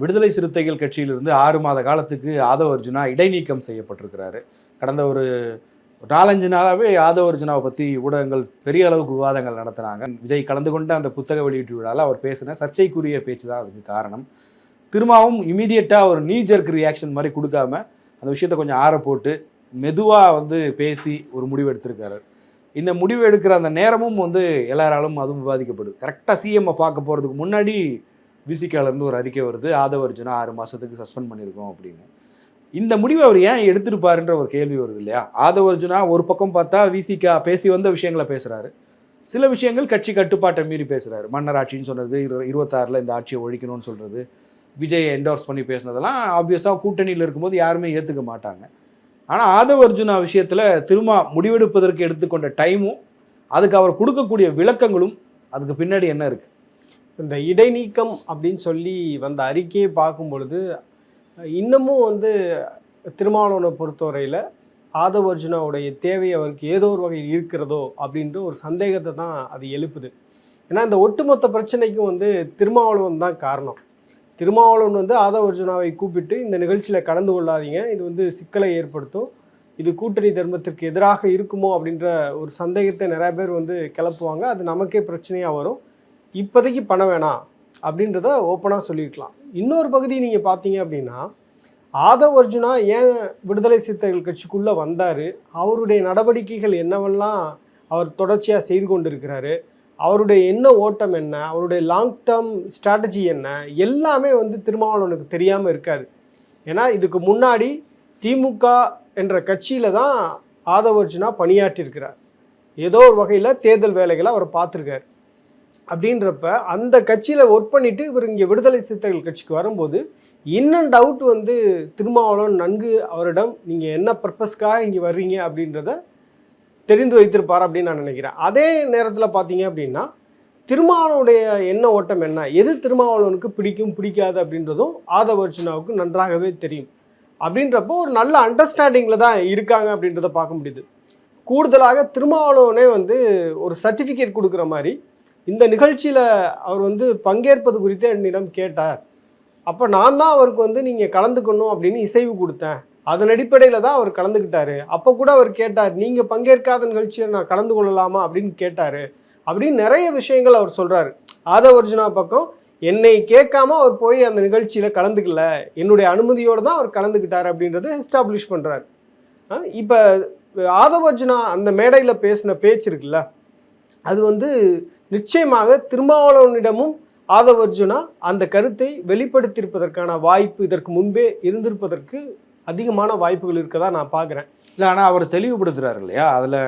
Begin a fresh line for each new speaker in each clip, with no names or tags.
விடுதலை சிறுத்தைகள் கட்சியிலிருந்து ஆறு மாத காலத்துக்கு ஆதவ அர்ஜுனா இடைநீக்கம் செய்யப்பட்டிருக்கிறாரு. கடந்த ஒரு நாலஞ்சு நாளாகவே ஆதவ அர்ஜுனாவை பற்றி ஊடகங்கள் பெரிய அளவுக்கு விவாதங்கள் நடத்தினாங்க. விஜய் கலந்து கொண்ட அந்த புத்தக வெளியீட்டு விழாவில் அவர் பேசின சர்ச்சைக்குரிய பேச்சு தான் அதுக்கு காரணம். திரும்பவும் இமீடியட்டாக ஒரு நீஜர்க் ரியாக்ஷன் மாதிரி கொடுக்காம அந்த விஷயத்தை கொஞ்சம் ஆற போட்டு மெதுவாக வந்து பேசி ஒரு முடிவு எடுத்திருக்காரு. இந்த முடிவு எடுக்கிற அந்த நேரமும் வந்து எல்லாராலும் அதுவும் விவாதிக்கப்படுது. கரெக்டாக சிஎம்ஐ பார்க்க போகிறதுக்கு முன்னாடி விசிகாலேருந்து ஒரு அறிக்கை வருது ஆதவ அர்ஜுனா ஆறு மாதத்துக்கு சஸ்பெண்ட் பண்ணியிருக்கோம் அப்படின்னு. இந்த முடிவை அவர் ஏன் எடுத்திருப்பாருன்ற ஒரு கேள்வி வருது இல்லையா? ஆதவ அர்ஜுனா ஒரு பக்கம் பார்த்தா விசிகா பேசி வந்த விஷயங்களை பேசுகிறாரு சில விஷயங்கள் கட்சி கட்டுப்பாட்டை மீறி பேசுகிறாரு மன்னர் ஆட்சின்னு சொன்னது இரு இருபத்தாறில் இந்த ஆட்சியை ஒழிக்கணும்னு சொல்கிறது விஜயை என்டோர்ஸ் பண்ணி பேசுனதெல்லாம் ஆப்வியஸாக கூட்டணியில் இருக்கும்போது யாருமே ஏற்றுக்க மாட்டாங்க. ஆனால் ஆதவ அர்ஜுனா விஷயத்தில் திரும்ப முடிவெடுப்பதற்கு எடுத்துக்கொண்ட டைமும் அதுக்கு அவர் கொடுக்கக்கூடிய விளக்கங்களும் அதுக்கு பின்னாடி என்ன இருக்குது
இந்த இடைநீக்கம் அப்படின்னு சொல்லி வந்த அறிக்கையை பார்க்கும் பொழுது இன்னமும் வந்து திருமாவளவனை பொறுத்தவரையில் ஆதவ அர்ஜுனாவுடைய தேவை அவருக்கு ஏதோ ஒரு வகையில் இருக்கிறதோ அப்படின்ற ஒரு சந்தேகத்தை தான் அது எழுப்புது. ஏன்னா இந்த ஒட்டுமொத்த பிரச்சனைக்கும் வந்து திருமாவளவன் தான் காரணம். திருமாவளவன் வந்து ஆதவ அர்ஜுனாவை கூப்பிட்டு இந்த நிகழ்ச்சியில் கலந்து கொள்ளாதீங்க. இது வந்து சிக்கலை ஏற்படுத்தும். இது கூட்டணி தர்மத்திற்கு எதிராக இருக்குமோ? அப்படின்ற ஒரு சந்தேகத்தை நிறைய பேர் வந்து கிளப்புவாங்க. அது நமக்கே பிரச்சனையாக வரும். இப்போதைக்கு பணம் வேணாம் அப்படின்றத ஓப்பனாக சொல்லியிருக்கலாம். இன்னொரு பகுதி நீங்கள் பார்த்தீங்க அப்படின்னா ஆதவ் அர்ஜுனா ஏன் விடுதலை சிறுத்தைகள் கட்சிக்குள்ளே வந்தார்? அவருடைய நடவடிக்கைகள் என்னவெல்லாம் அவர் தொடர்ச்சியாக செய்து கொண்டிருக்கிறாரு? அவருடைய என்ன ஓட்டம் என்ன? அவருடைய லாங் டேர்ம் ஸ்ட்ராட்டஜி என்ன? எல்லாமே வந்து திருமாவளவனுக்கு தெரியாமல் இருக்காது ஏன்னா இதுக்கு முன்னாடி திமுக என்ற கட்சியில் தான் ஆதவ் அர்ஜுனா பணியாற்றியிருக்கிறார். ஏதோ ஒரு வகையில் தேர்தல் வேலைகளை அவர் பார்த்துருக்காரு. அப்படின்றப்ப அந்த கட்சியில் ஒர்க் பண்ணிட்டு இவர் இங்கே விடுதலை சிறுத்தைகள் கட்சிக்கு வரும்போது இன் அண்ட் அவுட் வந்து திருமாவளவன் நன்கு அவரிடம் நீங்கள் என்ன பர்பஸ்க்காக இங்கே வர்றீங்க? அப்படின்றத தெரிந்து வைத்திருப்பார் அப்படின்னு நான் நினைக்கிறேன். அதே நேரத்தில் பார்த்தீங்க அப்படின்னா திருமாவளவனுடைய எண்ண ஓட்டம் என்ன? எது திருமாவளவனுக்கு பிடிக்கும் பிடிக்காது அப்படின்றதும் ஆதவ அர்ஜுனாவுக்கு நன்றாகவே தெரியும். அப்படின்றப்போ ஒரு நல்ல அண்டர்ஸ்டாண்டிங்கில் தான் இருக்காங்க அப்படின்றத பார்க்க முடியுது. கூடுதலாக திருமாவளவனே வந்து ஒரு சர்டிஃபிகேட் கொடுக்குற மாதிரி இந்த நிகழ்ச்சியில் அவர் வந்து பங்கேற்பது குறித்து என்னிடம் கேட்டார். அப்போ நான் தான் அவருக்கு வந்து நீங்கள் கலந்துக்கணும் அப்படின்னு இசைவு கொடுத்தேன். அதன் அடிப்படையில் தான் அவர் கலந்துக்கிட்டாரு. அப்போ கூட அவர் கேட்டார் நீங்கள் பங்கேற்காத நிகழ்ச்சியை நான் கலந்து கொள்ளலாமா? அப்படின்னு கேட்டார். அப்படின்னு நிறைய விஷயங்கள் அவர் சொல்கிறாரு ஆதவ அர்ஜுனா பக்கம் என்னை கேட்காம அவர் போய் அந்த நிகழ்ச்சியில் கலந்துக்கல. என்னுடைய அனுமதியோடு தான் அவர் கலந்துக்கிட்டார் அப்படின்றத எஸ்டாப்ளிஷ் பண்ணுறாரு இப்போ ஆதவ அர்ஜுனா அந்த மேடையில் பேசின பேச்சு இருக்குல்ல அது வந்து நிச்சயமாக திருமாவளவனிடமும் ஆதவ அர்ஜுனா அந்த கருத்தை வெளிப்படுத்தியிருப்பதற்கான வாய்ப்பு இதற்கு முன்பே இருந்திருப்பதற்கு அதிகமான வாய்ப்புகள் இருக்கதா நான் பார்க்குறேன்.
இல்லை ஆனால் அவர் தெளிவுபடுத்துகிறார் இல்லையா? அதில்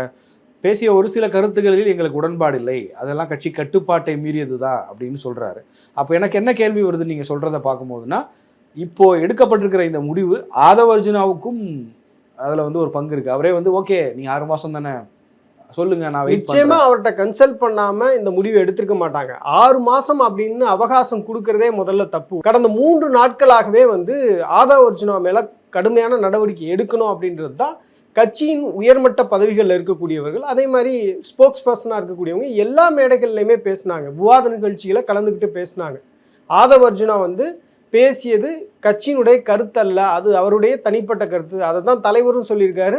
பேசிய ஒரு சில கருத்துக்களில் எங்களுக்கு உடன்பாடு இல்லை. அதெல்லாம் கட்சி கட்டுப்பாட்டை மீறியது தான் அப்படின்னு சொல்கிறாரு அப்போ எனக்கு என்ன கேள்வி வருது நீங்கள் சொல்கிறத பார்க்கும்போதுன்னா இப்போ எடுக்கப்பட்டிருக்கிற இந்த முடிவு ஆதவ அர்ஜுனாவுக்கும் அதில் வந்து ஒரு பங்கு இருக்குது அவரே வந்து ஓகே நீங்கள் ஆறு மாதம் தானே சொல்லுங்க நான்
நிச்சயமா அவர்கிட்ட கன்சல்ட் பண்ணாம இந்த முடிவை எடுத்திருக்க மாட்டாங்க. ஆறு மாசம் அப்படின்னு அவகாசம் கொடுக்கறதே முதல்ல தப்பு. கடந்த மூன்று நாட்களாகவே வந்து ஆதவ அர்ஜுனா மேல கடுமையான நடவடிக்கை எடுக்கணும் அப்படின்றது தான் கட்சியின் உயர்மட்ட பதவிகளில் இருக்கக்கூடியவர்கள் அதே மாதிரி ஸ்போக்ஸ் பர்சனாக இருக்கக்கூடியவங்க எல்லா மேடைகள்லையுமே பேசினாங்க. விவாத நிகழ்ச்சிகளை கலந்துக்கிட்டு பேசினாங்க. ஆதவ அர்ஜுனா வந்து பேசியது கட்சியினுடைய கருத்தல்ல அது அவருடைய தனிப்பட்ட கருத்து. அதை தான் தலைவரும் சொல்லியிருக்காரு.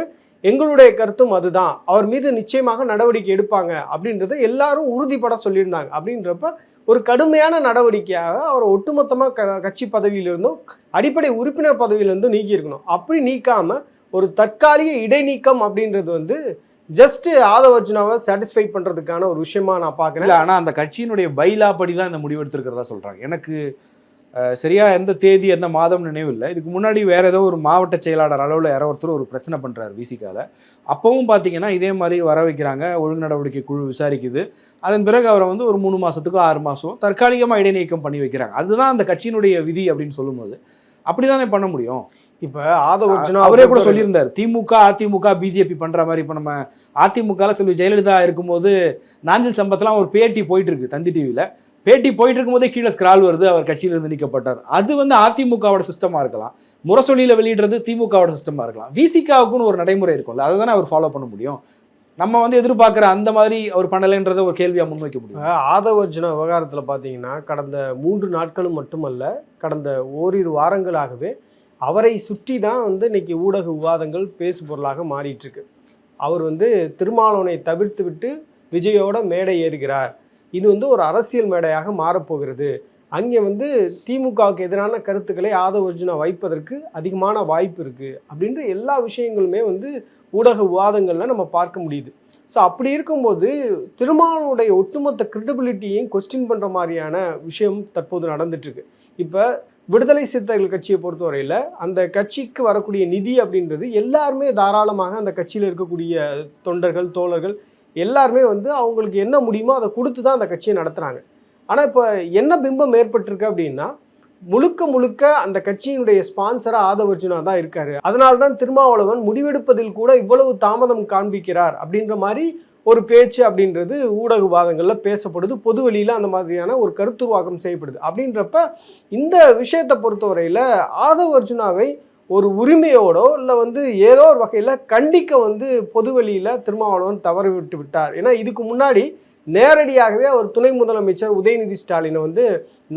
எங்களுடைய கருத்தும் அதுதான். அவர் மீது நிச்சயமாக நடவடிக்கை எடுப்பாங்க அப்படின்றத எல்லாரும் உறுதிப்பட சொல்லியிருந்தாங்க. அப்படின்றப்ப ஒரு கடுமையான நடவடிக்கையாக அவர் ஒட்டுமொத்தமாக க கட்சி பதவியிலிருந்தும் அடிப்படை உறுப்பினர் பதவியிலிருந்தும் நீக்கியிருக்கணும். அப்படி நீக்காம ஒரு தற்காலிக இடைநீக்கம் அப்படின்றது வந்து ஜஸ்ட் ஆதவ அர்ஜுனாவை சாட்டிஸ்ஃபை பண்றதுக்கான ஒரு விஷயமா நான் பார்க்குறேன்.
ஆனால் அந்த கட்சியினுடைய பைலா படி தான் இந்த முடிவு எடுத்திருக்கிறதா சொல்கிறாங்க எனக்கு அஹ், சரியா எந்த தேதி எந்த மாதம் நினைவில்லை. இதுக்கு முன்னாடி வேற ஏதோ ஒரு மாவட்ட செயலாளர் அளவில் யாரோ ஒருத்தர் ஒரு பிரச்சனை பண்ணுறாரு விசிகால அப்பவும் பார்த்தீங்கன்னா இதே மாதிரி வர வைக்கிறாங்க. ஒழுங்கு நடவடிக்கை குழு விசாரிக்குது. அதன் பிறகு அவரை வந்து ஒரு மூணு மாதத்துக்கோ ஆறு மாதம் தற்காலிகமாக இடைநீக்கம் பண்ணி வைக்கிறாங்க. அதுதான் அந்த கட்சியினுடைய விதி அப்படின்னு சொல்லும்போது. அப்படி தானே பண்ண முடியும்?
இப்ப ஆதவ அர்ஜுனா
அவரே கூட சொல்லியிருந்தார். திமுக அதிமுக பிஜேபி பண்ற மாதிரி இப்போ நம்ம அதிமுகவில் செல்வி ஜெயலலிதா இருக்கும்போது நாஞ்சில் சம்பத்லாம் ஒரு பேட்டி போயிட்டு இருக்கு தந்தி டிவியில் பேட்டி போயிட்டு இருக்கும்போதே கீழே ஸ்கிரால் வருது அவர் கட்சியிலிருந்து நீக்கப்பட்டார். அது வந்து அதிமுகவோட சிஸ்டமாக இருக்கலாம். முரசொலியில் வெளியிடுறது திமுகவோட சிஸ்டமாக இருக்கலாம். விசிகாவுக்குன்னு ஒரு நடைமுறை இருக்கும்ல அதை தானே அவர் ஃபாலோ பண்ண முடியும்? நம்ம வந்து எதிர்பார்க்குற அந்த மாதிரி அவர் பண்ணலைன்றத ஒரு கேள்வியாக முன்வைக்க முடியும்?
ஆதவர்ஜுனா விவகாரத்தில் பார்த்தீங்கன்னா கடந்த மூன்று நாட்களும் மட்டுமல்ல கடந்த ஓரிரு வாரங்களாகவே அவரை சுற்றி தான் வந்து இன்னைக்கு ஊடக விவாதங்கள் பேசு பொருளாக மாறிட்டு இருக்கு அவர் வந்து திருமாவளவனை தவிர்த்து விட்டு விஜயோட மேடை ஏறுகிறார். இது வந்து ஒரு அரசியல் மேடையாக மாறப்போகிறது. அங்கே வந்து திமுகவுக்கு எதிரான கருத்துக்களை ஆதவர்ஜுனா வைப்பதற்கு அதிகமான வாய்ப்பு இருக்குது அப்படின்ற எல்லா விஷயங்களுமே வந்து ஊடக விவாதங்களில் நம்ம பார்க்க முடியுது. ஸோ அப்படி இருக்கும்போது திருமாவனுடைய ஒட்டுமொத்த கிரெடிபிலிட்டியையும் கொஸ்டின் பண்ணுற மாதிரியான விஷயம் தற்போது நடந்துட்டுருக்கு. இப்போ விடுதலை சிறுத்தைகள் கட்சியை பொறுத்தவரையில் அந்த கட்சிக்கு வரக்கூடிய நிதி அப்படின்றது எல்லாருமே தாராளமாக அந்த கட்சியில் இருக்கக்கூடிய தொண்டர்கள் தோழர்கள் எல்லாருமே வந்து அவங்களுக்கு என்ன முடியுமோ அதை கொடுத்து தான் அந்த கட்சியை நடத்துகிறாங்க ஆனால் இப்போ என்ன பிம்பம் ஏற்பட்டிருக்கு அப்படின்னா முழுக்க முழுக்க அந்த கட்சியினுடைய ஸ்பான்சராக ஆதவர்ஜுனா தான் இருக்காரு. அதனால தான் திருமாவளவன் முடிவெடுப்பதில் கூட இவ்வளவு தாமதம் காண்பிக்கிறார் அப்படின்ற மாதிரி ஒரு பேச்சு அப்படின்றது ஊடக வாதங்களில் பேசப்படுது. பொது வெளியில் அந்த மாதிரியான ஒரு கருத்துருவாக்கம் செய்யப்படுது. அப்படின்றப்ப இந்த விஷயத்தை பொறுத்தவரையில் ஆதவ அர்ஜுனாவை ஒரு உரிமையோடோ இல்லை வந்து ஏதோ ஒரு வகையில் கண்டிக்க வந்து பொதுவெளியில் திருமாவளவன் தவறு விட்டு விட்டார். ஏன்னா இதுக்கு முன்னாடி நேரடியாகவே அவர் துணை முதலமைச்சர் உதயநிதி ஸ்டாலினை வந்து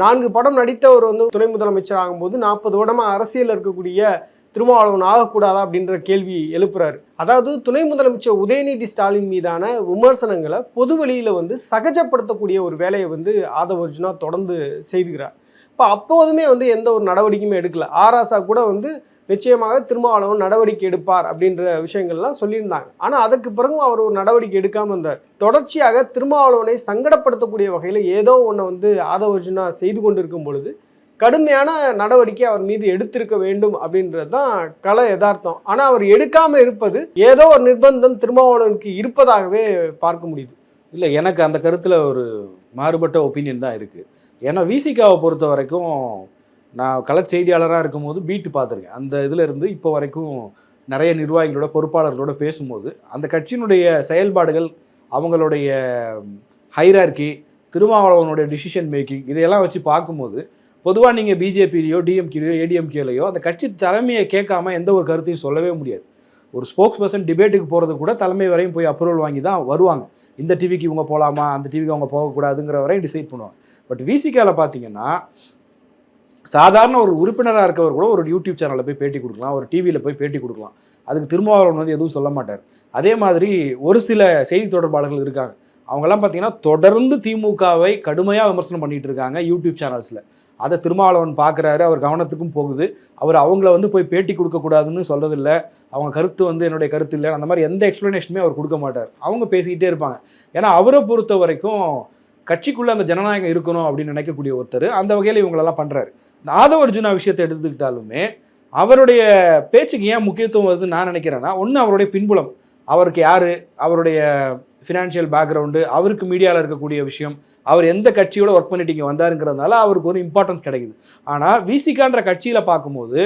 நான்கு படம் நடித்தவர் வந்து துணை முதலமைச்சர் ஆகும்போது நாற்பது வருடமாக அரசியலில் இருக்கக்கூடிய திருமாவளவன் ஆகக்கூடாதா அப்படின்ற கேள்வி எழுப்புறாரு. அதாவது துணை முதலமைச்சர் உதயநிதி ஸ்டாலின் மீதான விமர்சனங்களை பொது வெளியில் வந்து சகஜப்படுத்தக்கூடிய ஒரு வேலையை வந்து ஆதவர்ஜுனா தொடர்ந்து செய்துகிறார். இப்போ அப்போதுமே வந்து எந்த ஒரு நடவடிக்கையுமே எடுக்கல. ஆராசா கூட வந்து நிச்சயமாக திருமாவளவன் நடவடிக்கை எடுப்பார் அப்படின்ற விஷயங்கள்லாம் சொல்லியிருந்தாங்க. ஆனால் அதுக்கு பிறகும் அவர் ஒரு நடவடிக்கை எடுக்காமல் இருந்தார். தொடர்ச்சியாக திருமாவளவனை சங்கடப்படுத்தக்கூடிய வகையில் ஏதோ ஒன்றை வந்து ஆதவர்ஜுனா செய்து கொண்டிருக்கும் பொழுது கடுமையான நடவடிக்கை அவர் மீது எடுத்திருக்க வேண்டும் அப்படின்றது தான் கல யதார்த்தம். ஆனால் அவர் எடுக்காமல் இருப்பது ஏதோ ஒரு நிர்பந்தம் திருமாவளவனுக்கு இருப்பதாகவே பார்க்க முடியுது.
இல்லை எனக்கு அந்த கருத்தில் ஒரு மாறுபட்ட ஒப்பீனியன் தான் இருக்குது ஏன்னா விசிகாவை பொறுத்த வரைக்கும் நான் கள செய்தியாளராக இருக்கும்போது பீட்டு பார்த்துருக்கேன். அந்த இதில் இருந்து இப்போ வரைக்கும் நிறைய நிர்வாகிகளோட பொறுப்பாளர்களோட பேசும்போது அந்த கட்சியினுடைய செயல்பாடுகள் அவங்களுடைய ஹைரார்கி திருமாவளவனுடைய டிசிஷன் மேக்கிங் இதையெல்லாம் வச்சு பார்க்கும்போது பொதுவாக நீங்கள் பிஜேபிலையோ டிஎம்கேலையோ ஏடிஎம்கேலையோ அந்த கட்சி தலைமையை கேட்காம எந்த ஒரு கருத்தையும் சொல்லவே முடியாது. ஒரு ஸ்போக்ஸ் பர்சன் டிபேட்டுக்கு போகிறது கூட தலைமை வரையும் போய் அப்ரூவல் வாங்கி தான் வருவாங்க. இந்த டிவிக்கு இவங்க போகலாமா அந்த டிவிக்கு அவங்க போகக்கூடாதுங்கிற வரையும் டிசைட் பண்ணுவாங்க பட் விசிகால பார்த்தீங்கன்னா சாதாரண ஒரு உறுப்பினராக இருக்கவர் கூட ஒரு யூடியூப் சேனலில் போய் பேட்டி கொடுக்கலாம் ஒரு டிவியில் போய் பேட்டி கொடுக்கலாம். அதுக்கு திருமாவளவன் வந்து எதுவும் சொல்ல மாட்டார். அதே மாதிரி ஒரு சில செய்தி தொடர்பாளர்கள் இருக்காங்க. அவங்கெல்லாம் பார்த்தீங்கன்னா தொடர்ந்து திமுகவை கடுமையாக விமர்சனம் பண்ணிகிட்டு இருக்காங்க யூடியூப் சேனல்ஸில் அதை திருமாவளவன் பார்க்குறாரு அவர் கவனத்துக்கும் போகுது. அவர் அவங்கள வந்து போய் பேட்டி கொடுக்கக்கூடாதுன்னு சொல்கிறதில்ல அவங்க கருத்து வந்து என்னுடைய கருத்து இல்லை. அந்த மாதிரி எந்த எக்ஸ்ப்ளனேஷனுமே அவர் கொடுக்க மாட்டார். அவங்க பேசிக்கிட்டே இருப்பாங்க. ஏன்னா அவரை பொறுத்த வரைக்கும் கட்சிக்குள்ளே அந்த ஜனநாயகம் இருக்கணும் அப்படின்னு நினைக்கக்கூடிய ஒருத்தர். அந்த வகையில் இவங்களெல்லாம் பண்ணுறாரு இந்த ஆதவ அர்ஜுனா விஷயத்தை எடுத்துக்கிட்டாலுமே அவருடைய பேச்சுக்கு ஏன் முக்கியத்துவம் வருதுன்னு நான் நினைக்கிறேன்னா ஒன்று அவருடைய பின்புலம். அவருக்கு யார்? அவருடைய ஃபினான்ஷியல் பேக்ரவுண்டு அவருக்கு மீடியாவில் இருக்கக்கூடிய விஷயம் அவர் எந்த கட்சியோட ஒர்க் பண்ணிட்டு இங்கே வந்தாருங்கிறதுனால அவருக்கு ஒரு இம்பார்ட்டன்ஸ் கிடைக்குது. ஆனால் விசிகான்ற கட்சியில் பார்க்கும்போது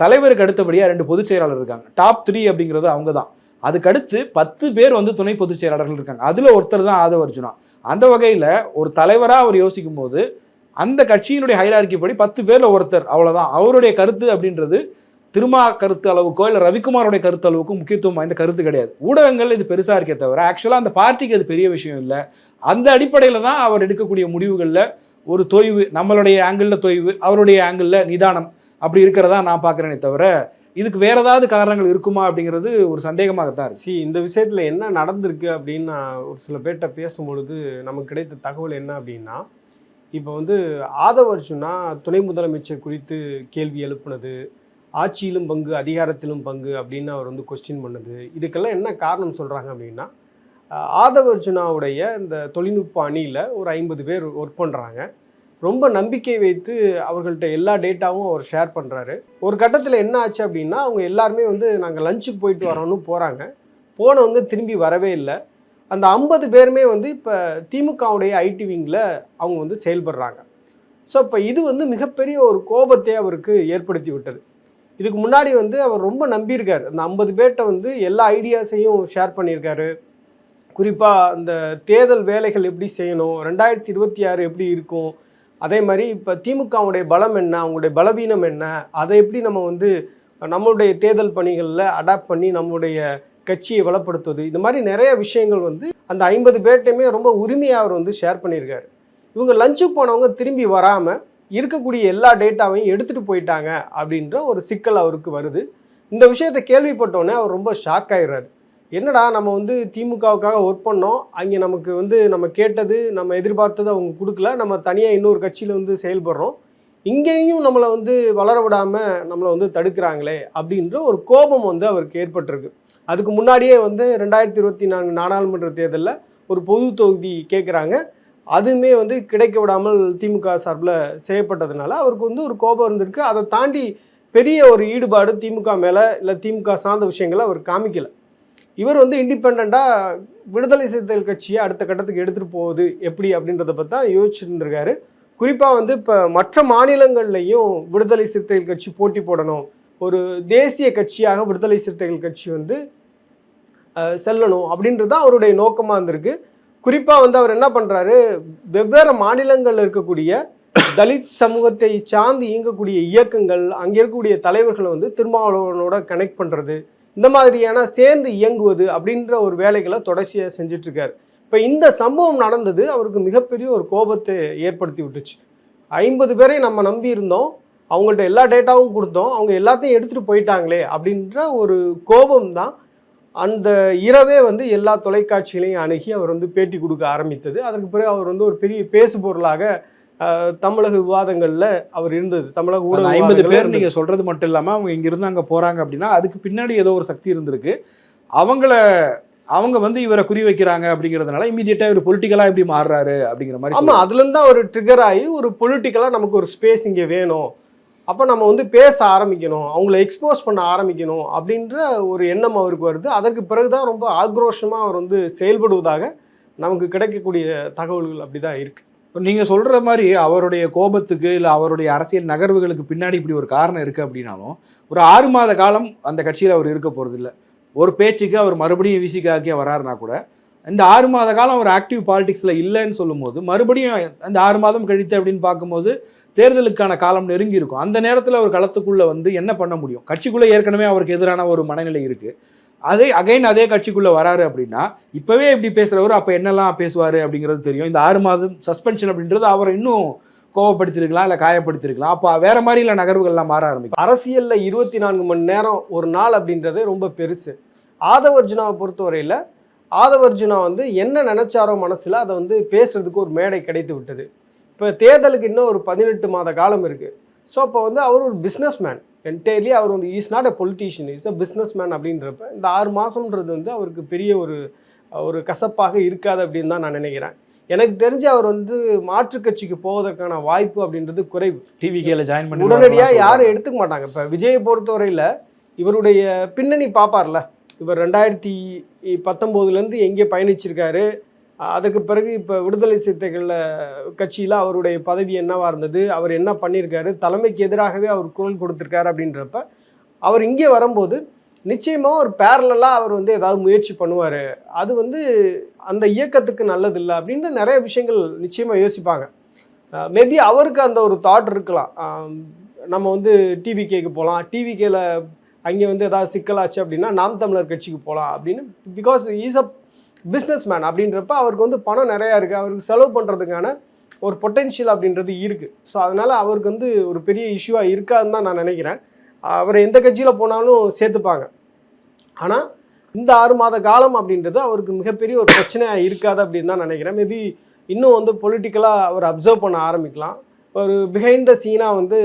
தலைவருக்கு அடுத்தபடியாக ரெண்டு பொதுச் செயலாளர் இருக்காங்க. டாப் த்ரீ அப்படிங்கிறது அவங்க தான் அதுக்கடுத்து பத்து பேர் வந்து துணை பொதுச் செயலாளர்கள் இருக்காங்க. அதில் ஒருத்தர் தான் ஆதவ அர்ஜுனா அந்த வகையில் ஒரு தலைவராக அவர் யோசிக்கும் போது அந்த கட்சியினுடைய ஹைரார்க்கி படி பத்து பேரில் ஒருத்தர் அவ்வளோதான் அவருடைய கருத்து அப்படின்றது திருமா கருத்து அளவுக்கோ இல்லை ரவிக்குமாரோடைய கருத்து அளவுக்கும் முக்கியத்துவம் வாய்ந்த கருத்து கிடையாது. ஊடகங்கள் இது பெருசாக இருக்கே தவிர ஆக்சுவலாக அந்த பார்ட்டிக்கு அது பெரிய விஷயம் இல்லை. அந்த அடிப்படையில் தான் அவர் எடுக்கக்கூடிய முடிவுகளில் ஒரு தொய்வு நம்மளுடைய ஆங்கிளில் தொய்வு அவருடைய ஆங்கிளில் நிதானம் அப்படி இருக்கிறதா நான் பார்க்குறேனே தவிர இதுக்கு வேற ஏதாவது காரணங்கள் இருக்குமா அப்படிங்கிறது ஒரு சந்தேகமாகத்தான் இருக்கு.
சி இந்த விஷயத்தில் என்ன நடந்திருக்கு அப்படின்னு நான் ஒரு சில பேர்கிட்ட பேசும்பொழுது நமக்கு கிடைத்த தகவல் என்ன அப்படின்னா இப்போ வந்து ஆதவர்ஜுனா துணை முதலமைச்சர் குறித்து கேள்வி எழுப்புனது. ஆட்சியிலும் பங்கு அதிகாரத்திலும் பங்கு அப்படின்னு அவர் வந்து கொஸ்டின் பண்ணது. இதுக்கெல்லாம் என்ன காரணம் சொல்கிறாங்க அப்படின்னா ஆதவ ஆதவர்ஜுனாவுடைய இந்த தொழில்நுட்ப அணியில் ஒரு ஐம்பது பேர் ஒர்க் பண்ணுறாங்க ரொம்ப நம்பிக்கை வைத்து அவர்கள்ட்ட எல்லா டேட்டாவும் அவர் ஷேர் பண்ணுறாரு ஒரு கட்டத்தில் என்ன ஆச்சு அப்படின்னா அவங்க எல்லாருமே வந்து நாங்கள் லஞ்சுக்கு போயிட்டு வரோன்னு போகிறாங்க போனவங்க திரும்பி வரவே இல்லை. அந்த ஐம்பது பேருமே வந்து இப்போ திமுகவுடைய ஐடி விங்கில் அவங்க வந்து செயல்படுறாங்க. ஸோ இப்போ இது வந்து மிகப்பெரிய ஒரு கோபத்தை அவருக்கு ஏற்படுத்தி விட்டது. இதுக்கு முன்னாடி வந்து அவர் ரொம்ப நம்பியிருக்கார். அந்த ஐம்பது பேர்கிட்ட வந்து எல்லா ஐடியாஸையும் ஷேர் பண்ணியிருக்காரு. குறிப்பாக அந்த தேர்தல் வேலைகள் எப்படி செய்யணும் ரெண்டாயிரத்தி இருபத்தி ஆறு எப்படி இருக்கும் அதே மாதிரி இப்போ திமுகவுடைய பலம் என்ன அவங்களுடைய பலவீனம் என்ன அதை எப்படி நம்ம வந்து நம்மளுடைய தேர்தல் பணிகளில் அடாப்ட் பண்ணி நம்மளுடைய கட்சியை வளப்படுத்துவது. இந்த மாதிரி நிறைய விஷயங்கள் வந்து அந்த ஐம்பது பேர்ட்டையுமே ரொம்ப உரிமையாக அவர் வந்து ஷேர் பண்ணியிருக்காரு. இவங்க லஞ்சுக்கு போனவங்க திரும்பி வராமல் இருக்கக்கூடிய எல்லா டேட்டாவையும் எடுத்துகிட்டு போயிட்டாங்க அப்படின்ற ஒரு சிக்கல் அவருக்கு வருது. இந்த விஷயத்தை கேள்விப்பட்டோன்னே அவர் ரொம்ப ஷாக் ஆகிடுறாரு என்னடா நம்ம வந்து திமுகவுக்காக ஒர்க் பண்ணோம். அங்கே நமக்கு வந்து நம்ம கேட்டது நம்ம எதிர்பார்த்தது அவங்க கொடுக்கல. நம்ம தனியாக இன்னொரு கட்சியில் வந்து செயல்படுறோம். இங்கேயும் நம்மளை வந்து வளர விடாமல் நம்மளை வந்து தடுக்கிறாங்களே அப்படின்ற ஒரு கோபம் வந்து அவருக்கு ஏற்பட்டிருக்கு. அதுக்கு முன்னாடியே வந்து ரெண்டாயிரத்தி இருபத்தி நான்கு நாடாளுமன்ற தேர்தலில் ஒரு பொது தொகுதி கேட்குறாங்க அதுவுமே வந்து கிடைக்க விடாமல் திமுக சார்பில் செய்யப்பட்டதுனால அவருக்கு வந்து ஒரு கோபம் இருந்திருக்கு. அதை தாண்டி பெரிய ஒரு ஈடுபாடு திமுக மேலே இல்லை திமுக சார்ந்த விஷயங்களை அவர் காமிக்கலை. இவர் வந்து இண்டிபெண்ட்டாக விடுதலை சிறுத்தைகள் கட்சியை அடுத்த கட்டத்துக்கு எடுத்துகிட்டு போகுது எப்படி அப்படின்றத பற்றி தான் யோசிச்சுருந்துருக்காரு குறிப்பாக வந்து இப்போ மற்ற மாநிலங்கள்லையும் விடுதலை சிறுத்தைகள் கட்சி போட்டி போடணும். ஒரு தேசிய கட்சியாக விடுதலை சிறுத்தைகள் கட்சி வந்து செல்லணும் அப்படின்றது தான் அவருடைய நோக்கமாக இருந்திருக்கு. குறிப்பாக வந்து அவர் என்ன பண்ணுறாரு வெவ்வேறு மாநிலங்களில் இருக்கக்கூடிய தலித் சமூகத்தை சார்ந்து இயங்கக்கூடிய இயக்கங்கள் அங்கே இருக்கக்கூடிய தலைவர்களை வந்து திருமாவளவனோட கனெக்ட் பண்ணுறது இந்த மாதிரியான சேர்ந்து இயங்குவது அப்படின்ற ஒரு வேலைகளை தொடர்ச்சியாக செஞ்சிட்ருக்காரு இப்போ இந்த சம்பவம் நடந்தது அவருக்கு மிகப்பெரிய ஒரு கோபத்தை ஏற்படுத்தி விட்டுச்சு. ஐம்பது பேரை நம்ம நம்பி இருந்தோம். அவங்கள்ட்ட எல்லா டேட்டாவும் கொடுத்தோம். அவங்க எல்லாத்தையும் எடுத்துகிட்டு போயிட்டாங்களே அப்படின்ற ஒரு கோபம் தான் அந்த இரவே வந்து எல்லா தொலைக்காட்சிகளையும் அணுகி அவர் வந்து பேட்டி கொடுக்க ஆரம்பித்தது. அதற்கு பிறகு அவர் வந்து ஒரு பெரிய பேசு பொருளாக தமிழக விவாதங்கள்ல அவர் இருந்தது. தமிழக ஊடக
அந்த ஐம்பது பேர்
இருந்தது.
நீங்க சொல்றது மட்டும் இல்லாம அவங்க இங்க இருந்து அங்க போறாங்க அப்படின்னா அதுக்கு பின்னாடி ஏதோ ஒரு சக்தி இருந்திருக்கு. அவங்கள அவங்க வந்து இவரை குறி வைக்கிறாங்க அப்படிங்கிறதுனால இமீடியட்டா இவர் பொலிட்டிக்கலா எப்படி மாறுறாரு அப்படிங்கிற மாதிரி
ஆமா அதுல இருந்து தான் ஒரு ட்ரிகர் ஆகி ஒரு பொலிட்டிக்கலா நமக்கு ஒரு ஸ்பேஸ் இங்க வேணும். அப்போ நம்ம வந்து பேச ஆரம்பிக்கணும் அவங்கள எக்ஸ்போஸ் பண்ண ஆரம்பிக்கணும் அப்படின்ற ஒரு எண்ணம் அவருக்கு வருது. அதற்கு பிறகுதான் ரொம்ப ஆக்ரோஷமா அவர் வந்து செயல்படுவதாக நமக்கு கிடைக்கக்கூடிய தகவல்கள் அப்படிதான் இருக்கு.
இப்போ நீங்க சொல்ற மாதிரி அவருடைய கோபத்துக்கு இல்ல அவருடைய அரசியல் நகர்வுகளுக்கு பின்னாடி இப்படி ஒரு காரணம் இருக்கு அப்படின்னாலும் ஒரு ஆறு மாத காலம் அந்த கட்சியில் அவர் இருக்க போறது இல்ல ஒரு பேச்சுக்கு அவர் மறுபடியும் விசிகாக்கே வராருனா கூட இந்த ஆறு மாத காலம் அவர் ஆக்டிவ் பாலிடிக்ஸில் இல்லைன்னு சொல்லும்போது மறுபடியும் அந்த ஆறு மாதம் கழித்து அப்படின்னு பார்க்கும்போது தேர்தலுக்கான காலம் நெருங்கி இருக்கும். அந்த நேரத்தில் அவர் களத்துக்குள்ளே வந்து என்ன பண்ண முடியும்? கட்சிக்குள்ளே ஏற்கனவே அவருக்கு எதிரான ஒரு மனநிலை இருக்குது அதே அகைன் அதே கட்சிக்குள்ளே வராரு அப்படின்னா இப்போவே இப்படி பேசுகிறவர் அப்போ என்னெல்லாம் பேசுவார் அப்படிங்கிறது தெரியும். இந்த ஆறு மாதம் சஸ்பென்ஷன் அப்படின்றது அவரை இன்னும் கோவப்படுத்திருக்கலாம் இல்லை காயப்படுத்திருக்கலாம். அப்போ வேற மாதிரி நகர்வுகள்லாம் மாற ஆரம்பிக்கும்.
அரசியலில் இருபத்தி நான்கு மணி நேரம் ஒரு நாள் அப்படின்றதே ரொம்ப பெருசு. ஆதவர்ஜுனாவை பொறுத்தவரையில் ஆதவர்ஜுனா வந்து என்ன நினைச்சாரோ மனசில் அதை வந்து பேசுறதுக்கு ஒரு மேடை கிடைத்து விட்டது. இப்போ தேர்தலுக்கு இன்னும் ஒரு பதினெட்டு மாத காலம் இருக்குது ஸோ அப்போ வந்து அவர் ஒரு பிஸ்னஸ் மேன் என்டையர்லி அவர் வந்து is not a politician is a businessman அப்படின்றப்ப இந்த ஆறு மாதம்ன்றது வந்து அவருக்கு பெரிய ஒரு ஒரு கசப்பாக இருக்காது அப்படின்னு தான் நான் நினைக்கிறேன். எனக்கு தெரிஞ்சு அவர் வந்து மாற்றுக் கட்சிக்கு போவதற்கான வாய்ப்பு அப்படின்றது குறைவு.
டிவிகேல ஜாயின் பண்ணி
உடனடியாக யாரும் எடுத்துக்க மாட்டாங்க. இப்போ விஜயை பொறுத்தவரையில் இவருடைய பின்னணி பார்ப்பார்ல இவர் ரெண்டாயிரத்தி பத்தொம்போதுலேருந்து எங்கே பயணிச்சிருக்காரு அஹ் அதுக்கு பிறகு இப்போ விடுதலை சிறுத்தைகளில் கட்சியில் அவருடைய பதவி என்னவா இருந்தது அவர் என்ன பண்ணியிருக்காரு தலைமைக்கு எதிராகவே அவர் குரல் கொடுத்துருக்காரு அப்படின்றப்ப அவர் இங்கே வரும்போது நிச்சயமாக ஒரு பேரலாக அவர் வந்து ஏதாவது முயற்சி பண்ணுவார். அது வந்து அந்த இயக்கத்துக்கு நல்லதில்லை அப்படின்னு நிறைய விஷயங்கள் நிச்சயமாக யோசிப்பாங்க. மேபி அவருக்கு அந்த ஒரு தாட் இருக்கலாம். நம்ம வந்து டிவிகேக்கு போகலாம் டிவிகேல அங்கே வந்து ஏதாவது சிக்கலாச்சு அப்படின்னா நாம் தமிழர் கட்சிக்கு போகலாம் அப்படின்னு. Because is a businessman அப்படின்றப்ப அவருக்கு வந்து பணம் நிறையா இருக்குது அவருக்கு செலவு பண்ணுறதுக்கான ஒரு பொட்டென்ஷியல் அப்படின்றது இருக்குது ஸோ அதனால் அவருக்கு வந்து ஒரு பெரிய இஷ்யூவாக இருக்காதுன்னு தான் நான் நினைக்கிறேன். அவர் எந்த கட்சியில் போனாலும் சேர்த்துப்பாங்க. ஆனால் இந்த ஆறு மாத காலம் அப்படின்றது அவருக்கு மிகப்பெரிய ஒரு பிரச்சனையாக இருக்காது அப்படின்னு தான் நினைக்கிறேன். மேபி இன்னும் வந்து பொலிட்டிக்கலாக அவர் அப்சர்வ் பண்ண ஆரம்பிக்கலாம். ஒரு பிஹைண்ட் த சீனாக வந்து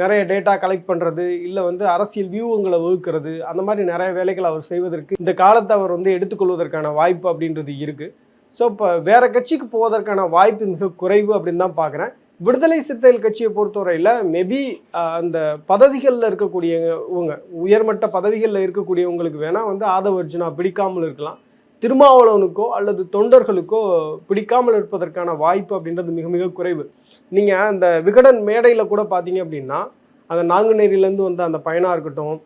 நிறைய டேட்டா கலெக்ட் பண்ணுறது இல்லை வந்து அரசியல் வியூவங்களை வகுக்கிறது அந்த மாதிரி நிறைய வேலைகள் அவர் செய்வதற்கு இந்த காலத்தை அவர் வந்து எடுத்துக்கொள்வதற்கான வாய்ப்பு அப்படின்றது இருக்குது ஸோ இப்போ வேறு கட்சிக்கு போவதற்கான வாய்ப்பு மிக குறைவு அப்படின்னு தான் பார்க்குறேன். விடுதலை சிறுத்தைகள் கட்சியை பொறுத்தவரையில் மேபி அந்த பதவிகளில் இருக்கக்கூடியவங்க உயர்மட்ட பதவிகளில் இருக்கக்கூடியவங்களுக்கு வேணால் வந்து ஆதவர்ஜுனா பிடிக்காமல் இருக்கலாம். திருமாவளவனுக்கோ அல்லது தொண்டர்களுக்கோ பிடிக்காமல் இருப்பதற்கான வாய்ப்பு அப்படின்றது மிக மிக குறைவு. நீங்கள் அந்த விகடன் மேடையில் கூட பார்த்தீங்க அப்படின்னா அந்த நாங்குநேரியிலேருந்து வந்த அந்த பயனாக இருக்கட்டும்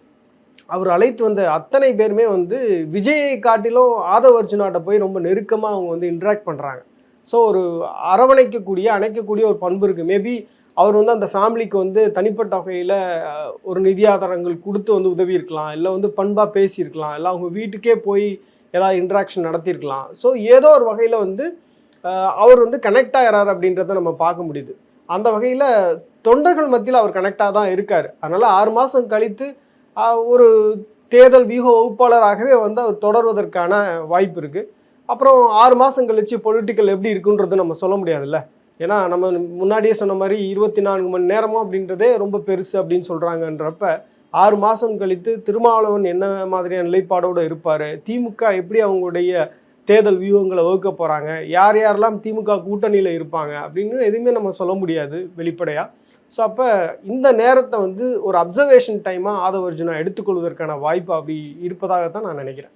அவர் அழைத்து வந்த அத்தனை பேருமே வந்து விஜயை காட்டிலும் ஆதவ அர்ஜுனாட்ட போய் ரொம்ப நெருக்கமாக அவங்க வந்து இன்ட்ராக்ட் பண்ணுறாங்க ஸோ ஒரு அரவணைக்கக்கூடிய அணைக்கக்கூடிய ஒரு பண்பு இருக்குது மேபி அவர் வந்து அந்த ஃபேமிலிக்கு வந்து தனிப்பட்ட வகையில் ஒரு நிதி ஆதாரங்கள் கொடுத்து வந்து உதவி இருக்கலாம். இல்லை வந்து பண்பாக பேசியிருக்கலாம். இல்லை அவங்க வீட்டுக்கே போய் ஏதாவது இன்ட்ராக்ஷன் நடத்தியிருக்கலாம். ஸோ ஏதோ ஒரு வகையில் வந்து அவர் வந்து கனெக்ட் ஆகிறார் அப்படின்றத நம்ம பார்க்க முடியுது. அந்த வகையில் தொண்டர்கள் மத்தியில் அவர் கனெக்டாக தான் இருக்கார். அதனால் ஆறு மாதம் கழித்து ஒரு தேர்தல் வியூக வகுப்பாளராகவே வந்து அவர் தொடர்வதற்கான வாய்ப்பு இருக்குது அப்புறம் ஆறு மாதம் கழிச்சு பொலிட்டிக்கல் எப்படி இருக்குன்றது நம்ம சொல்ல முடியாதுல்ல. ஏன்னா நம்ம முன்னாடியே சொன்ன மாதிரி இருபத்தி நான்கு மணி நேரமும் அப்படின்றதே ரொம்ப பெருசு அப்படின்னு சொல்கிறாங்கன்றப்ப ஆறு மாதம் கழித்து திருமாவளவன் என்ன மாதிரியான நிலைப்பாடோடு இருப்பார்? திமுக எப்படி அவங்களுடைய தேர்தல் வியூகங்களை வகுக்க போகிறாங்க யார் யாரெல்லாம் திமுக கூட்டணியில் இருப்பாங்க? அப்படின்னு எதுவுமே நம்ம சொல்ல முடியாது வெளிப்படையாக ஸோ அப்போ இந்த நேரத்தை வந்து ஒரு அப்சர்வேஷன் டைமாக ஆதவர்ஜுனா எடுத்துக்கொள்வதற்கான வாய்ப்பு அப்படி இருப்பதாக தான் நான் நினைக்கிறேன்.